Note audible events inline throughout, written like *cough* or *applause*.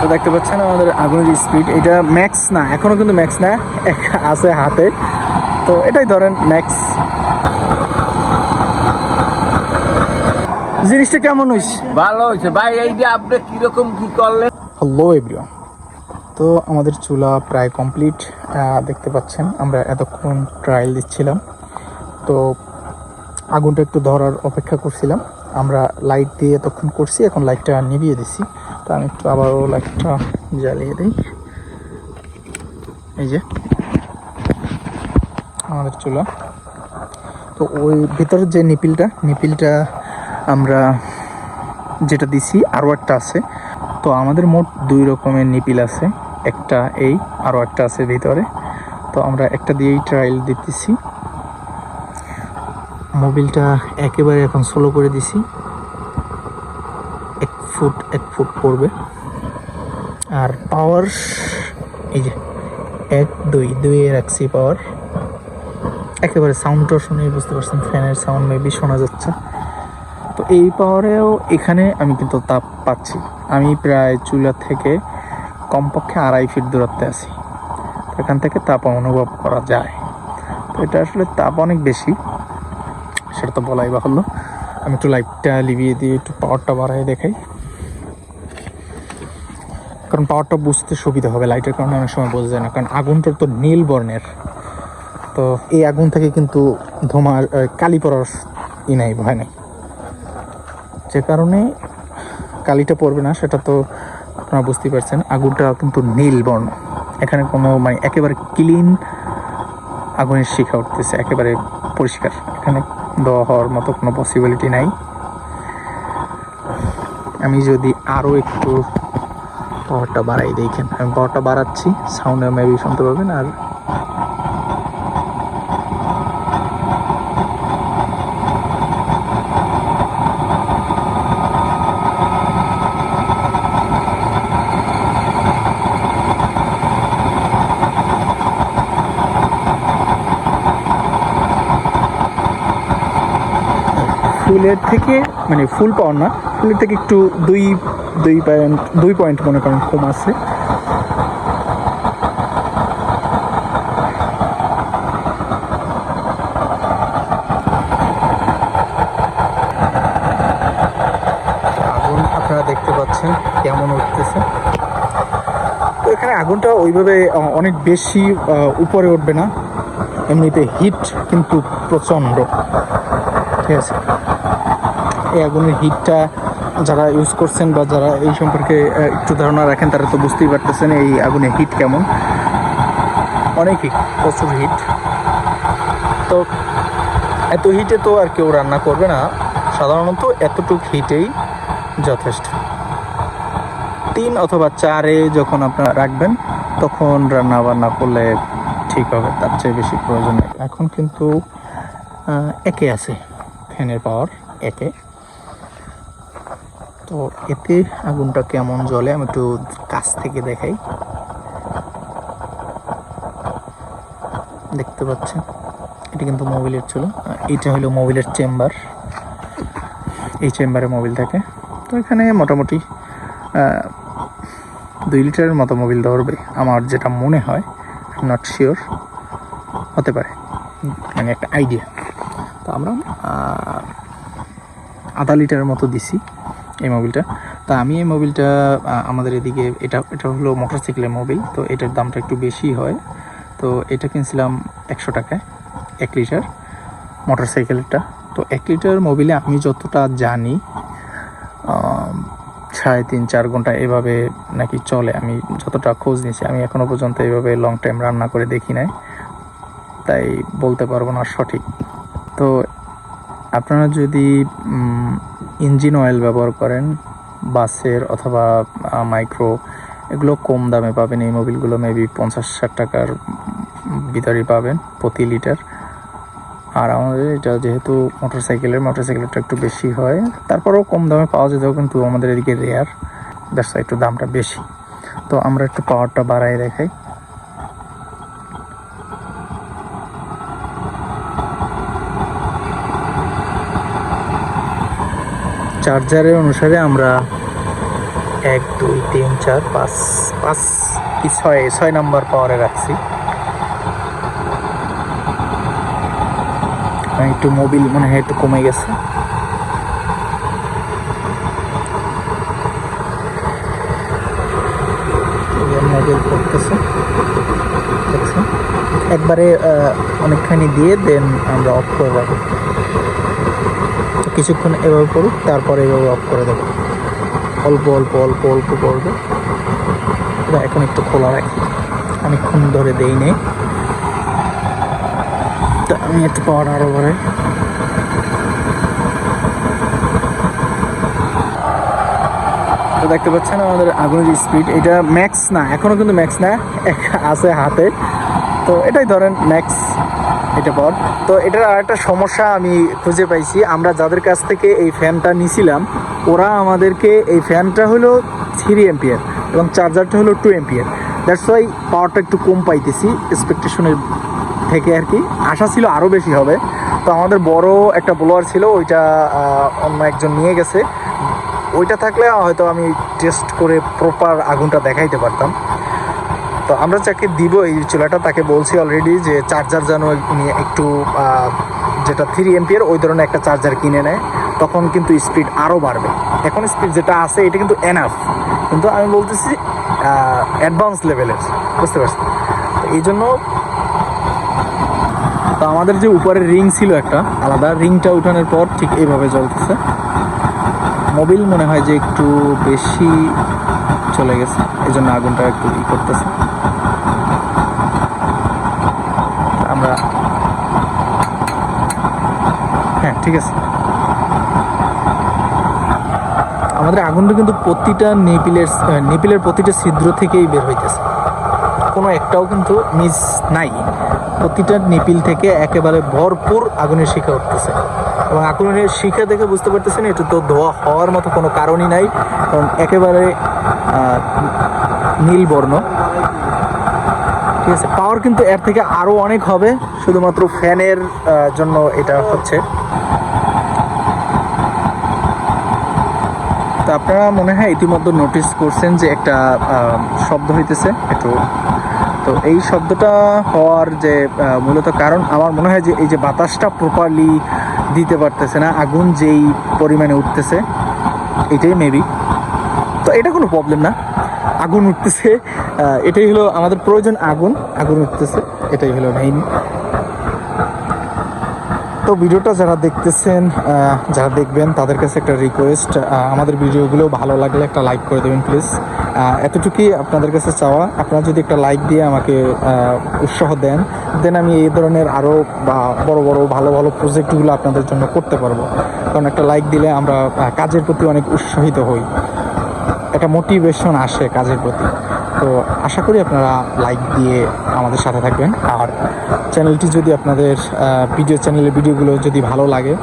তো দেখতে পাচ্ছেন আমাদের আগুনের স্পিড এটা ম্যাক্স না এখনও কিন্তু ম্যাক্স না আছে হাতে। তো এটাই ধরেন ম্যাক্স জিনিসটা কেমন হয়েছে ভালো হয়েছে ভাই এই যে আপনি কীরকম কি করলেন? হ্যালো এভরিওয়ান তো আমাদের চুলা প্রায় কমপ্লিট দেখতে পাচ্ছেন আমরা এতক্ষণ ট্রায়াল দিচ্ছিলাম। তো আগুনটা একটু ধরার অপেক্ষা করছিলাম। আমরা লাইট দিয়ে এতক্ষণ করছি এখন লাইটটা নিভিয়ে দিছি তো আমি একটু আবারও লাইটটা জ্বালিয়ে দিই। এই যে, আমাদের চুলা। তো ওই ভিতরের যে নিপিলটা নিপিলটা আমরা যেটা দিছি আরও একটা আছে। তো আমাদের মোট দুই রকমের নিপিল আছে। একটা এই আরও একটা আছে ভিতরে। তো আমরা একটা দিয়েই ট্রায়াল দিতেছি। মোবিলটা একেবারে এখন স্লো করে দিছি। ফুট, এক ফুট পড়বে। আর পাওয়ার এই যে, এক, দুই দুইয়ে রাখছি পাওয়ার একেবারে সাউন্ডটা শুনে বুঝতে পারছেন ফ্যানের সাউন্ড মেবি শোনা যাচ্ছে। তো এই পাওয়ারেও এখানে আমি কিন্তু তাপ পাচ্ছি। আমি প্রায় চুলা থেকে কমপক্ষে আড়াই ফিট দূরত্বে আছি। এখান থেকে তাপ অনুভব করা যায়। তো এটা আসলে তাপ অনেক বেশি, সেটা তো বলাই বাহুল্য। আমি একটু লাইটটা লিভিয়ে দিয়ে একটু পাওয়ারটা বাড়াই দেখাই। কারণ পাওয়ারটা বুঝতে সুবিধা হবে লাইটের কারণে অনেক সময় বোঝা যায় না কারণ আগুনটার তো নীল বর্ণের। তো এই আগুন থেকে কিন্তু আহ, কালি পড়ার ই নাই ভয় নাই। যে কারণে কালিটা পড়বে না সেটা তো আপনারা বুঝতেই পারছেন। আগুনটা কিন্তু নীল বর্ণ। এখানে কোনো মানে একেবারে ক্লিন আগুনের শিখা উঠতেছে একেবারে পরিষ্কার। এখানে দেওয়া হওয়ার মতো কোনো পসিবিলিটি নাই। আমি যদি আরও একটু পাওয়ারটা বাড়াই, দেখেন। আমি পাওয়ারটা বাড়াচ্ছি সাউন্ডে মেবি শুনতে পাবেন, আর ফুলের থেকে মানে ফুল পাওয়ার না, ফুলের থেকে একটু দুই দুই পয়েন্ট দুই পয়েন্ট মনে করেন কম আছে। দেখতে পাচ্ছেন কেমন উঠতেছে। তো এখানে আগুনটা ওইভাবে অনেক বেশি উপরে উঠবে না। এমনিতে হিট কিন্তু প্রচণ্ড। ঠিক আছে? এই আগুনের হিটটা যারা ইউজ করছেন বা যারা এই সম্পর্কে একটু ধারণা রাখেন, তারা তো বুঝতেই পারতেছেন এই আগুনের হিট কেমন। অনেক হিট প্রচুর হিট তো এত হিটে তো আর কেউ রান্না করবে না। সাধারণত এতটুক হিটেই যথেষ্ট। তিন অথবা চারে যখন আপনারা রাখবেন, তখন রান্না বান্না করলে ঠিক হবে, তার চেয়ে বেশি প্রয়োজন এখন কিন্তু একে আছে ফ্যানের পাওয়ার একে। তো এতে আগুনটা কেমন জ্বলে আমি একটু কাছ থেকে দেখাই। দেখতে পাচ্ছেন, এটা কিন্তু মোবিলের ছিল এটা হলো মোবিলের চেম্বার। এই চেম্বারে মোবিল থাকে। তো এখানে মোটামুটি দুই লিটারের মতো মোবিল ধরবে। আমার যেটা মনে হয় নট শিওর হতে পারে। মানে একটা আইডিয়া তো আমরা আধা লিটারের মতো দিছি। এই মোবিলটা তো আমি এই মোবিলটা আমাদের এদিকে, এটা এটা হলো মোটরসাইকেলের মোবিল তো এটার দামটা একটু বেশি হয়। তো এটা কিনছিলাম একশো টাকায়, এক লিটার মোটরসাইকেলটা তো এক লিটার মোবিলে আমি যতটা জানি সাড়ে তিন, চার ঘণ্টা এভাবে নাকি চলে। আমি যতটা খোঁজ নিয়েছি, আমি এখনও পর্যন্ত এভাবে লং টাইম রান্না করে দেখি নাই। তাই বলতে পারব না সঠিক। তো আপনারা যদি ইঞ্জিন অয়েল ব্যবহার করেন, বাসের অথবা মাইক্রো এগুলো কম দামে পাবেন। এই মোবিলগুলো মেবি পঞ্চাশ ষাট টাকার ভিতরেই পাবেন প্রতি লিটার আর আমাদের এটা যেহেতু মোটরসাইকেলের মোটরসাইকেলটা একটু বেশি হয়, তারপরেও কম দামে পাওয়া যেতেও কিন্তু আমাদের এদিকে রেয়ার দ্যাটস একটু দামটা বেশি। তো আমরা একটু পাওয়ারটা বাড়াই দেখাই। চার্জারের অনুসারে আমরা এক, দুই, তিন, চার, পাঁচ পাঁচ কি ছয় ছয় নাম্বার পাওয়ারে রাখছি। আর একটু মোবিল মনে হয় একটু কমে গেছে। মোবিল করতেছে। একবারে অনেকখানি দিয়ে দেন আমরা অফ করে তো কিছুক্ষণ এভাবে পড়ুক, তারপরে এভাবে অফ করে দেবো। অল্প অল্প অল্প অল্প করব। এটা এখন একটু খোলা রাখি। অনেকক্ষণ ধরে দেই নেই। তা আমি একটু পাওয়ার আরও তো দেখতে পাচ্ছেন আমাদের আগুনের স্পিড এটা ম্যাক্স না এখনও কিন্তু ম্যাক্স না আছে হাতে। তো এটাই ধরেন ম্যাক্স এটা পর তো এটার আর একটা সমস্যা আমি খুঁজে পাইছি। আমরা যাদের কাছ থেকে এই ফ্যানটা নিছিলাম, ওরা আমাদেরকে এই ফ্যানটা হলো থ্রি এম্পিয়ার এবং চার্জারটা হলো টু এম্পিয়ার দ্যাটস ওয়াই পাওয়ারটা একটু কম পাইতেছি এক্সপেকটেশনের থেকে আর কি। আশা ছিল আরও বেশি হবে। তো আমাদের বড় একটা ব্লোয়ার ছিল, ওইটা অন্য একজন নিয়ে গেছে। ওইটা থাকলে হয়তো আমি টেস্ট করে প্রপার আগুনটা দেখাইতে পারতাম। তো আমরা যাকে দিব এই চুলাটা, তাকে বলছি অলরেডি যে চার্জার যেন একটু যেটা থ্রি এমপিয়ার ওই ধরনের একটা চার্জার কিনে নেয়। তখন কিন্তু স্পিড আরও বাড়বে। এখন স্পিড যেটা আছে, এটা কিন্তু এনাফ কিন্তু আমি বলতেছি অ্যাডভান্স লেভেলের বুঝতে পারছি এই জন্য তো আমাদের যে উপরের রিং ছিল একটা, আলাদা রিংটা উঠানোর পর ঠিক এইভাবে জ্বলতেছে। মোবিল মনে হয় যে একটু বেশি চলে গেছে এই জন্য আগুনটা একটু ই করতেছে আমরা হ্যাঁ ঠিক আছে। আমাদের আগুনটা কিন্তু প্রতিটা নেপিলের নেপিলের প্রতিটা ছিদ্র থেকেই বের হইতেছে। কোনো একটাও কিন্তু মিস নাই। প্রতিটা নিপিল থেকে একেবারে ভরপুর আগুনের শিখা উঠতেছে। এবং আগুনের শিখা দেখে বুঝতে পারতেছেন, এটা তো ধোয়া হওয়ার মতো কোনো কারণই নাই। কারণ একেবারে নীল বর্ণ। ঠিক আছে পাওয়ার কিন্তু এর থেকে আরও অনেক হবে। শুধুমাত্র ফ্যানের জন্য এটা হচ্ছে। আপনারা মনে হয় ইতিমধ্যে নোটিস করছেন যে একটা শব্দ হইতেছে। একটু, তো এই শব্দটা হওয়ার যে মূলত কারণ, আমার মনে হয় যে এই যে বাতাসটা প্রপারলি দিতে পারতেছে না, আগুন যেই পরিমাণে উঠতেছে, এটাই মেবি তো এটা কোনো প্রবলেম না। আগুন উঠতেছে এটাই হলো আমাদের প্রয়োজন আগুন আগুন উঠতেছে, এটাই হলো মেইন তো ভিডিওটা যারা দেখতেছেন যারা দেখবেন, তাদের কাছে একটা রিকোয়েস্ট আমাদের ভিডিওগুলো ভালো লাগলে একটা লাইক করে দেবেন প্লিজ এতটুকুই আপনাদের কাছে চাওয়া। আপনারা যদি একটা লাইক দিয়ে আমাকে উৎসাহ দেন দেন আমি এই ধরনের আরও বড় বড়, ভালো ভালো প্রজেক্টগুলো আপনাদের জন্য করতে পারব। কারণ একটা লাইক দিলে আমরা কাজের প্রতি অনেক উৎসাহিত হই। একটা মোটিভেশন আসে কাজের প্রতি। তো আশা করি আপনারা লাইক দিয়ে আমাদের সাথে থাকবেন। আর চ্যানেলটি যদি আপনাদের ভিডিও চ্যানেলের ভিডিওগুলো যদি ভালো লাগে,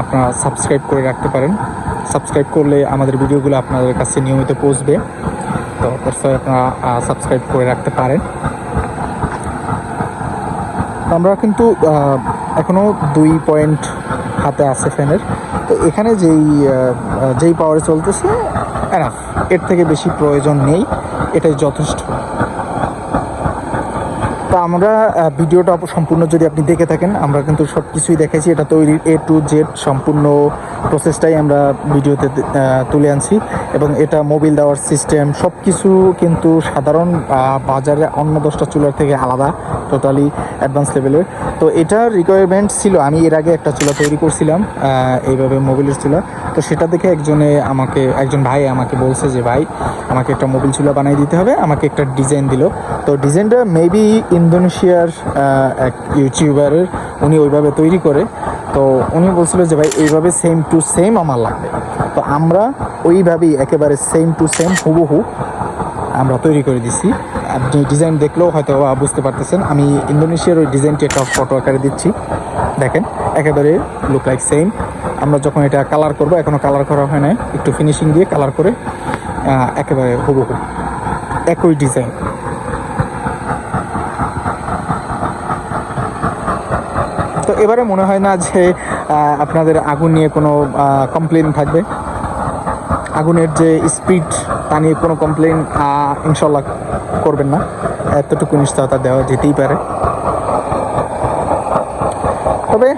আপনারা সাবস্ক্রাইব করে রাখতে পারেন। সাবস্ক্রাইব করলে আমাদের ভিডিওগুলো আপনাদের কাছে নিয়মিত পৌঁছবে। তো অবশ্যই আপনারা সাবস্ক্রাইব করে রাখতে পারেন। আমরা কিন্তু এখনও দুই পয়েন্ট হাতে আছে ফ্যানের তো এখানে যেই যেই পাওয়ারে চলতেছে এর থেকে বেশি প্রয়োজন নেই। এটাই যথেষ্ট। তো আমরা ভিডিওটা সম্পূর্ণ যদি আপনি দেখে থাকেন, আমরা কিন্তু সব কিছুই দেখেছি এটা তৈরির এ টু জেড সম্পূর্ণ প্রসেসটাই আমরা ভিডিওতে তুলে আনছি। এবং এটা মোবিল দেওয়ার সিস্টেম সব কিছু কিন্তু সাধারণ বাজারে অন্য দশটা চুলার থেকে আলাদা টোটালি অ্যাডভান্স লেভেলের তো এটার রিকোয়ারমেন্ট ছিল, আমি এর আগে একটা চুলা তৈরি করছিলাম এইভাবে মোবিলের চুলা। তো সেটা দেখে একজনে আমাকে, একজন ভাই আমাকে বলছে যে, ভাই, আমাকে একটা মোবিল চুলা বানিয়ে দিতে হবে, আমাকে একটা ডিজাইন দিল। তো ডিজাইনটা মেবি ইন্দোনেশিয়ার এক ইউটিউবারের, উনি ওইভাবে তৈরি করে। তো উনি বলছিল যে, ভাই, এইভাবে সেম টু সেম আমার লাগবে। তো আমরা ওইভাবেই একেবারে সেম টু সেম হুবহু আমরা তৈরি করে দিছি। আপনি ডিজাইন দেখলেও হয়তো বুঝতে পারতেছেন, আমি ইন্দোনেশিয়ার ওই ডিজাইনটি একটা ফটো আকারে দিচ্ছি। দেখেন, একেবারে লুক লাইক সেম আমরা যখন এটা কালার করব এখনও কালার করা হয় না একটু ফিনিশিং দিয়ে কালার করে একেবারে হুবহু একই ডিজাইন তো এবারে মনে হয় না যে আপনাদের আগুন নিয়ে কোনো কমপ্লেন থাকবে? আগুনের যে স্পিড তা নিয়ে কোনো কমপ্লেন ইনশাল্লাহ করবেন না। এতটুকু নিশ্চয়তা দেওয়া যেতেই পারে। তবে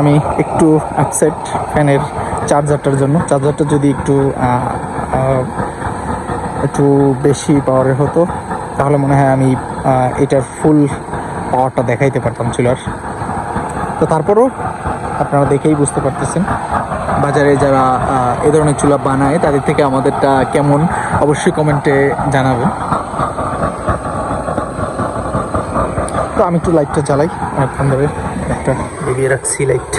আমি একটু আপসেট ফ্যানের চার্জারটার জন্য। চার্জারটা যদি একটু একটু বেশি পাওয়ারের হতো, তাহলে মনে হয় আমি এটার ফুল পাওয়ারটা দেখাইতে পারতাম চুলার তো তারপরও আপনারা দেখেই বুঝতে পারতেছেন। বাজারে যারা এ ধরনের চুলা বানায়, তাদের থেকে আমাদেরটা কেমন, অবশ্যই কমেন্টে জানাবেন। তো আমি একটু লাইটটা জ্বালাই অনেকক্ষণ ধরে একটা লিভিয়ে রাখছি লাইট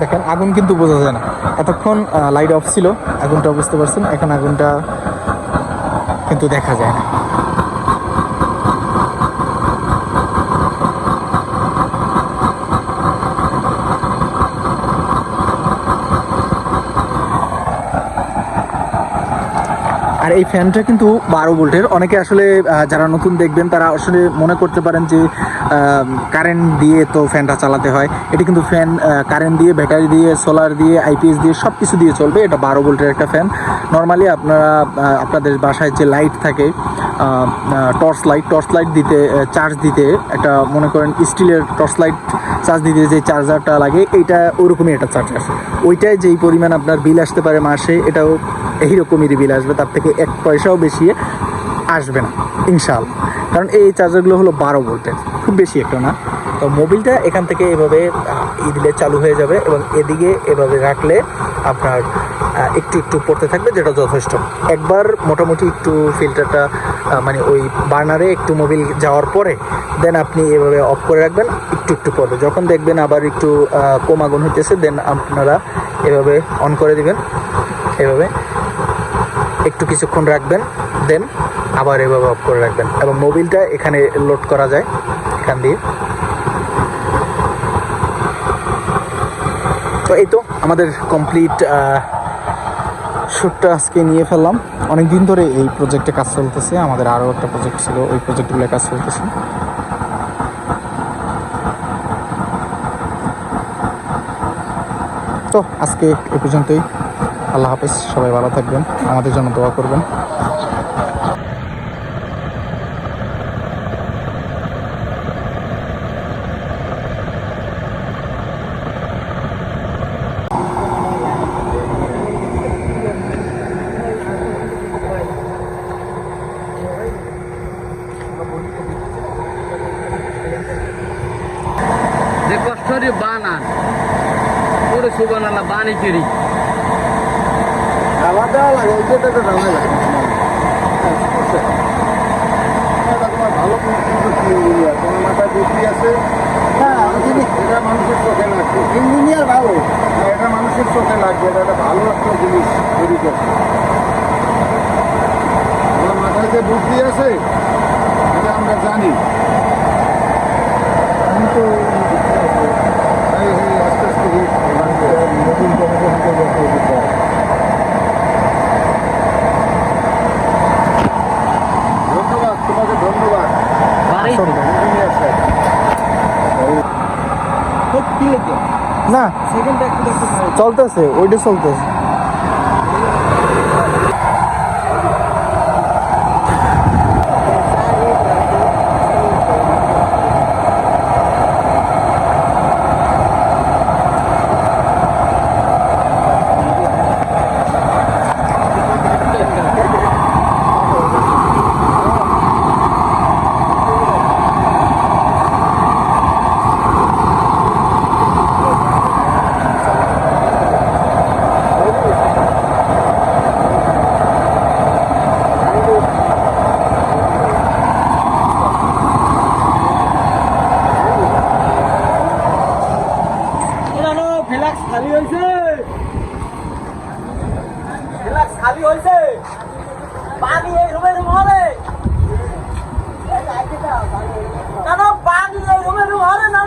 দেখেন, আগুন কিন্তু বোঝা যায় না। এতক্ষণ লাইট অফ ছিল, আগুনটা বুঝতে পারছেন, এখন আগুনটা কিন্তু দেখা যায় না। এই ফ্যানটা কিন্তু বারো ভোল্টের। অনেকে আসলে যারা নতুন দেখবেন, তারা আসলে মনে করতে পারেন যে কারেন্ট দিয়ে তো ফ্যানটা চালাতে হয়। এটি কিন্তু ফ্যান কারেন্ট দিয়ে ব্যাটারি দিয়ে সোলার দিয়ে আইপিএস দিয়ে সব কিছু দিয়ে চলবে। এটা বারো ভোল্টের একটা ফ্যান নর্মালি আপনারা আপনাদের বাসায় যে লাইট থাকে টর্চ লাইট টর্চ লাইট দিতে চার্জ দিতে, একটা মনে করেন স্টিলের টর্চ লাইট চার্জ দিতে যে চার্জারটা লাগে, এইটা ওরকমই একটা চার্জার ওইটায় যেই পরিমাণ আপনার বিল আসতে পারে মাসে, এটাও এই এইরকমই বিল আসবে। তার থেকে এক পয়সাও বেশি আসবে না ইনশাল কারণ এই চার্জারগুলো হলো বারো ভোল্টের খুব বেশি একটা না। তো মোবিলটা এখান থেকে এভাবে ই দিলে চালু হয়ে যাবে এবং এদিকে এভাবে রাখলে আপনার একটু একটু পড়তে থাকবে, যেটা যথেষ্ট। একবার মোটামুটি একটু ফিল্টারটা মানে ওই বার্নারে একটু মোবিল যাওয়ার পরে দেন আপনি এভাবে অফ করে রাখবেন, একটু একটু পড়বে। যখন দেখবেন আবার একটু কম আগুন হইতেছে দেন আপনারা এভাবে অন করে দিবেন। এভাবে একটু কিছুক্ষণ রাখবেন দেন আবার এভাবে অফ করে রাখবেন। এবং মোবিলটা এখানে লোড করা যায়, এখান দিয়ে। তো এই তো আমাদের কমপ্লিট শ্যুটটা আজকে নিয়ে ফেললাম। অনেক দিন ধরে এই প্রজেক্টে কাজ চলতেছে। আমাদের আরও একটা প্রজেক্ট ছিল, ওই প্রজেক্টগুলো কাজ চলতেছে। তো আজকে এ পর্যন্তই। আল্লাহ হাফেজ, সবাই ভালো থাকবেন, আমাদের জন্য দোয়া করবেন। যে কষ্ট রে বানান ওরে সুবান আল্লাহ বানি করি ভালো তোমার বুদ্ধি আছে? হ্যাঁ এটা মানুষের চোখে লাগবে। ইঞ্জিনিয়ার ভালো। হ্যাঁ এটা মানুষের চোখে লাগবে এটা একটা ভালো একটা জিনিস তৈরি করছে আমার মাথায় যে বুদ্ধি আছে এটা আমরা জানি। আমি তো এই এই আস্তে আস্তে নতুন কমিটি ধন্যবাদ তোমাকে ধন্যবাদ বাড়ি Sorry. ইঞ্জিনিয়ার স্যার কি লেগে না? চলতেছে ওইটা চলতেছে ফ্লাক্স খালি হয়েছে ফ্লাক্স খালি হয়েছে পানি এই রুমের রুম হবে না পানি এই রুমের রুম হবে না?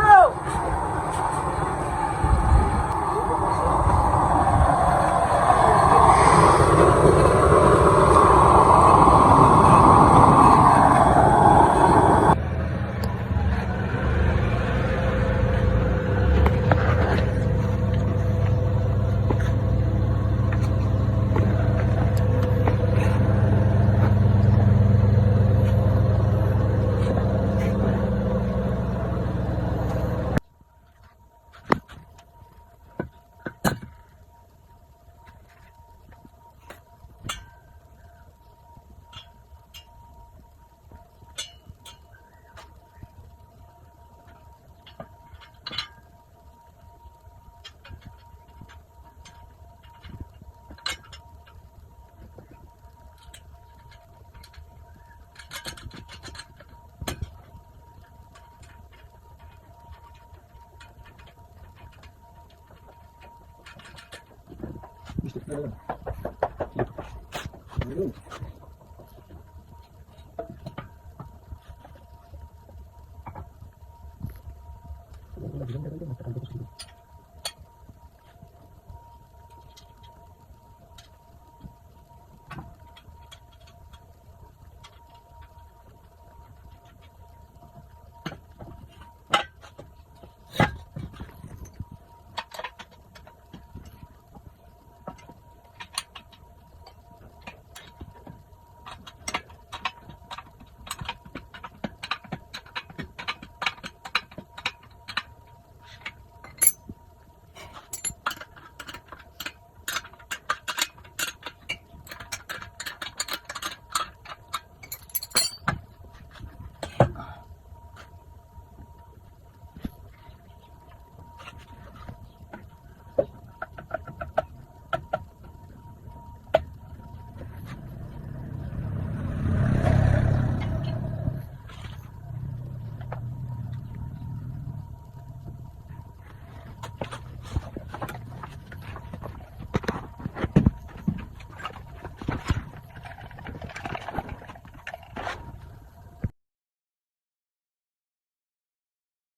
Thank *laughs* you.